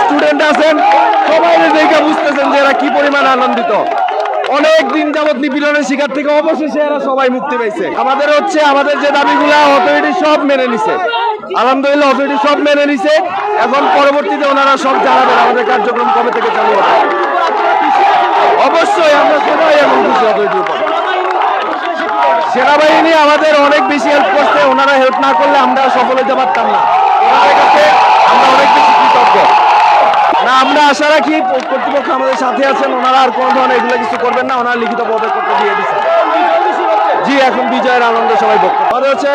Student আছেন, সবাই দেখে বুঝতেছেন যে এরা কি পরিমাণ আনন্দিত। অনেক দিন যাবত নিপীড়নের শিকার থেকে অবশেষে এরা সবাই মুক্তি পেয়েছে আমাদের হচ্ছে, আমাদের যে দাবিগুলো অথরিটি সব মেনে নিছে। আলহামদুলিল্লাহ অথরিটি সব মেনে নিছে। এখন পরবর্তীতে ওনারা সব জানাবেন আমাদের কার্যক্রম কবে থেকে চালু হবে। অবশ্যই আমরা সবাই এখন খুশি অথরিটির উপর সেনাবাহিনী আমাদের অনেক বেশি হেল্প করছে, ওনারা হেল্প না করলে আমরা সফল হতে পারতাম না। আমরা আশা রাখি কর্তৃপক্ষ আমাদের সাথে আছেন। ওনারা আর কোনো ধরনের এগুলো কিছু করবেন না। ওনারা লিখিত পদক্ষেপ দিয়ে দিচ্ছেন জি, এখন বিজয়ের আনন্দ সবাই করবে। আমাদের হচ্ছে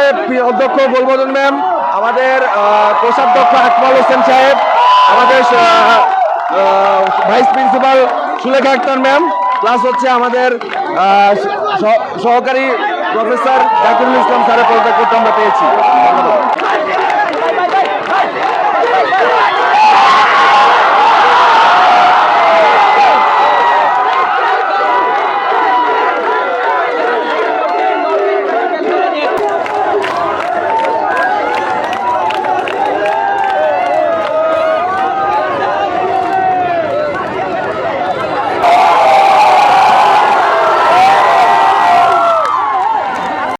অধ্যক্ষ বলবদন ম্যাম, আমাদের কোষাধ্যক্ষ আকমাল হোসেন সাহেব, আমাদের vice principal Sulekha Akhter ma'am, plus হচ্ছে আমাদের সহকারী প্রফেসর জাকিরুল ইসলাম স্যারের করতে আমরা পেয়েছি।